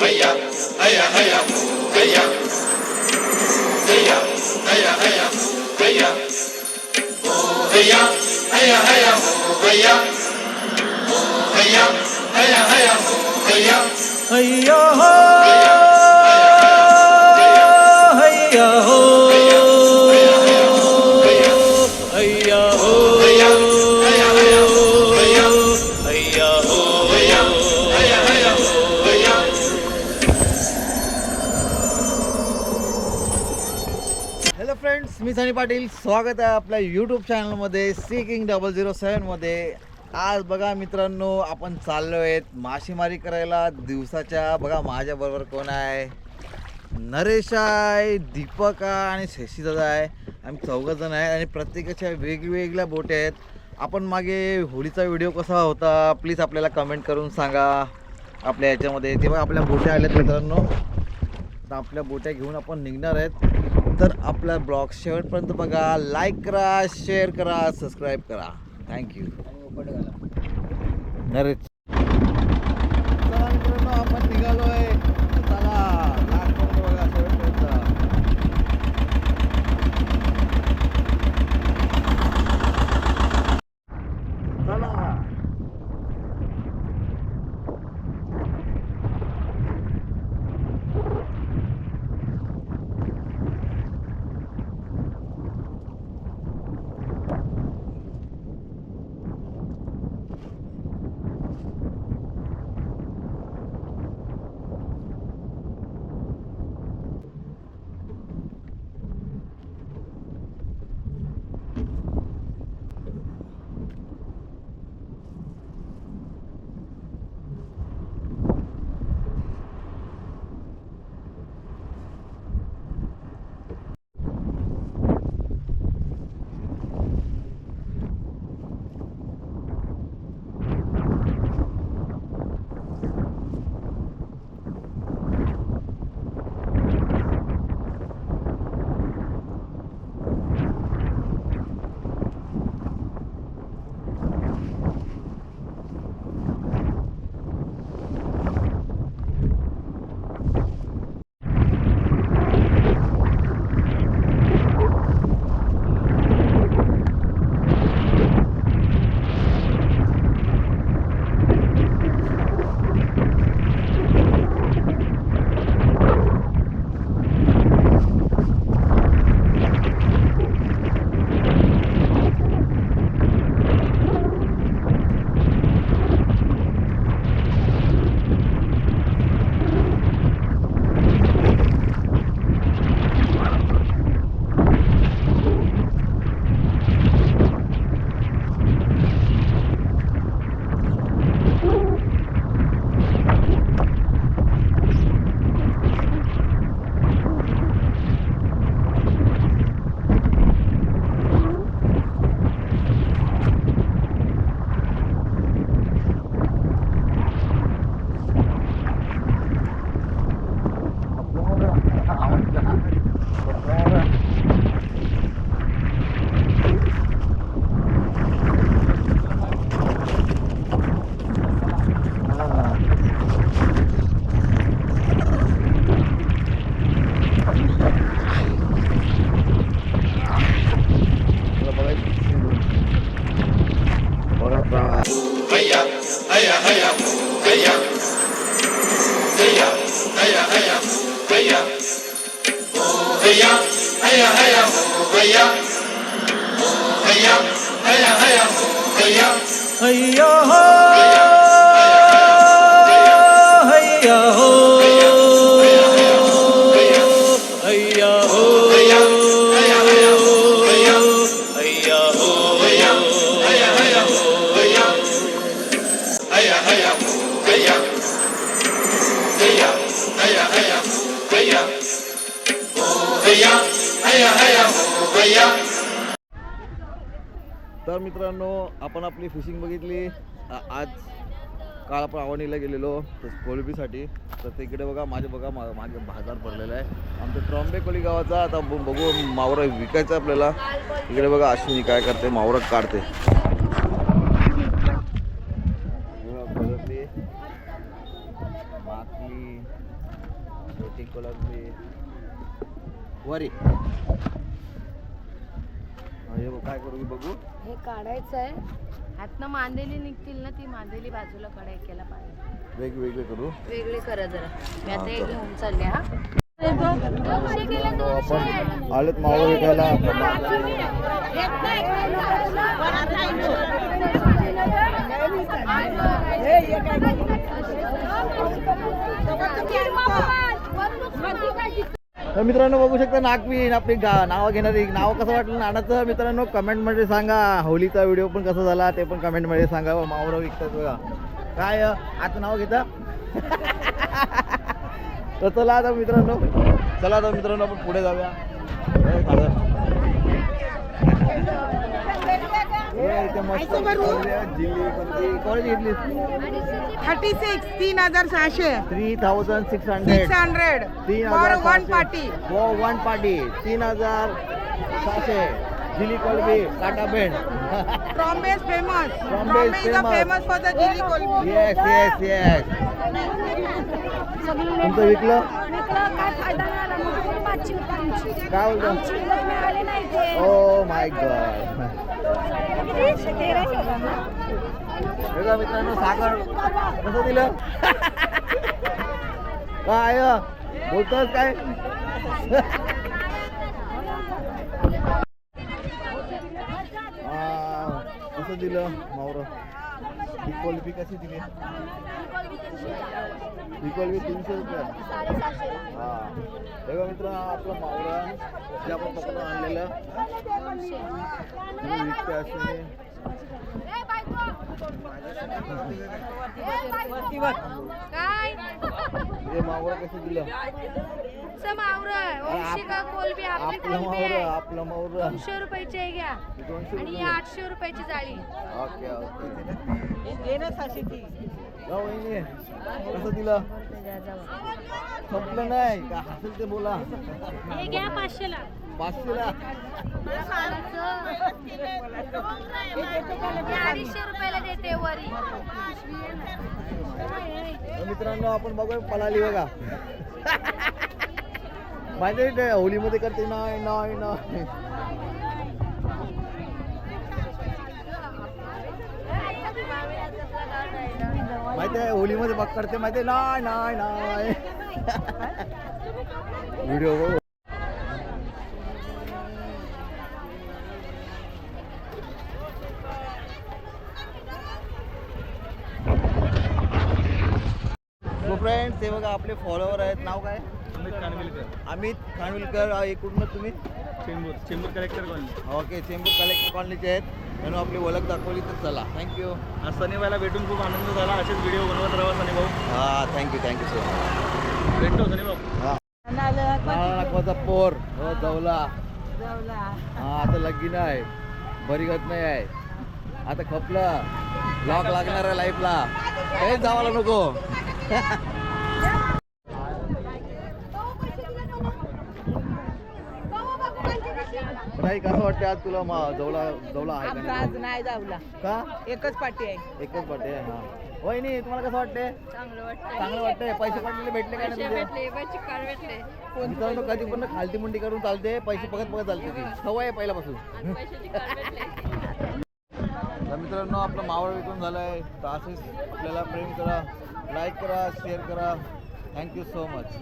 Hiya, hiya, hiya, hiya. Hiya, hiya, hiya, hiya. Oh, hiya, hiya, hiya, hiya. Oh, hiya, hiya, hiya, hiya. Hiya, hiya. Hello friends मी सनी पाटील. स्वागत आहे आपल्या YouTube चॅनलमध्ये sea king double zero सेवनमध्ये आज बघा मित्रांनो आपण चाललो आहेत मासेमारी करायला. दिवसाच्या बघा माझ्याबरोबर कोण आहे? नरेश आहे दीपक आहे आणि शशीदादा आहे. आम्ही चौघजण आहे आणि प्रत्येकाच्या वेगवेगळ्या बोटी आहेत. आपण मागे होळीचा व्हिडिओ कसा होता प्लीज आपल्याला कमेंट करून सांगा. आपल्या याच्यामध्ये तेव्हा आपल्या बोट्या आल्यात मित्रांनो. तर आपल्या बोट्या घेऊन आपण निघणार आहेत. तर आपला ब्लॉग शेवटपर्यंत बघा लाईक करा शेअर करा सबस्क्राईब करा. Thank you Naresh. heya, heya, heya, heya. Oh heya, heya, heya, oh heya. Oh heya, heya, heya, oh heya. Heya ho. तर मित्रांनो आपण आपली फिशिंग बघितली. आज काल आपण आवडीला गेलेलो तर कोलबीसाठी तर तिकडे बघा माझे बघा मा मागे बाजार भरलेला आहे. आमच्या ट्रॉम्बे गावाचा आता ब- बघू मावरा विकायचं आपल्याला. इकडे बघा अश्विनी काय करते मावरं काढते. बघा, माकली छोटी कोलंबी वरी. हा, काय करू बघू. हे काढायचं आहे हातनं मांदेली निघतील ना ती मांदेली बाजूला कढाई केला पाहिजे. वेगवेगळे करू. वेगळे करा जरा. मी आता हा, कर. घेऊन चालले हा. आपण आलेत मावळ विकायला. तर मित्रांनो बघू शकता नागवीन आपली गा नावं घेणारी. नावं कसं वाटलं? नानाचं मित्रांनो कमेंटमध्ये सांगा. होलीचा व्हिडिओ पण कसा झाला ते पण कमेंटमध्ये सांगा. मावळं विकतात बघा. काय आता नाव घेता? तर चला आता मित्रांनो. चला आता मित्रांनो आपण पुढे जाऊया. थर्टी सिक्स तीन हजार सहाशे. Three thousand six six hundred. Hundred तीन for one. Party for one party तीन हजार सहाशे. जिली कोलबी काटा bend. Trombay is famous. Trombe Trombe is is the famous. famous for the chili kolbi yes yes विकलं काय बोलतो? ओ माय गॉड बघा मित्रांनो सागर कसं दिलं? काय अं? बोलतोस काय? आ, कसं दिलं मावर? ही कोलबी कशी दिली? ही कोलबी तीनशे रुपये. हां. बघा मित्र आपलं मावळा जे आपण पकडून आणलेलं. हे विकते असे काय हे मावरा कसं दिलं कोलबी आपली आपलं कोलबी मावरं आहे. आपलं मावरं दोनशे रुपयाची आहे घ्या. दोनशे आणि ही आठशे रुपयाची जाळी. Okay okay. जाऊ वहिनी कसं दिलं? संपलं नाही. का हसेल ते बोला. हे घ्या पाचशेला. पाचशेला? अडीचशे रुपयाला देते वरी. तर मित्रांनो आपण बघूया पलाली बघा. माहिती आहे ते होलीमध्ये करते नाही नाही नाही. माहिती आहे होलीमध्ये बघ करते माहिती नाही नाही नाही. व्हिडिओ बघू सो फ्रेंड्स ते बघा आपले फॉलोअर आहेत. नाव काय? अमित कानविलकर अमित खानविलकर इकडून तुम्ही? Chembur Chembur collector colony okay Chembur collector कॉलनीचे आहेत. म्हणून आपली ओळख दाखवली तर चला. थँक्यू आज सनीबाईला भेटून खूप आनंद झाला. असेच व्हिडिओ बनवत राहा सनी भाऊ. हां थँक्यू थँक्यू सो मच भेटतो सनी भाऊ. हां. नागपाचा पोर. हो जवला. हा आता लगीन आहे. बरीगत नाही आहे. आता खपलं. लॉक लागणार आहे लाईफला हे जावाला नको. नाही कसं वाटतं आज तुला मा- जवला जवला आहे का आमचा आज नाही? नाही जावला. का? एकच पार्टी आहे. एकच वाटते हा. वहिनी तुम्हाला कसं वाटते चांगलं वाटतं चांगलं वाटतंय? पैसे पडलेले भेटले काय पैसे नाही भेटले पैसे कार भेटले. मित्रांनो कधी पण खालती मुंडी करून चालते पैसे बघत बघत चालते ती. सवय आहे पहिल्यापासून. आणि पैशाची कार भेटले. तर मित्रांनो आपलं मावळ विकून झालं आहे तर असेच आपल्याला प्रेम करा लाईक करा शेअर करा. Thank you so much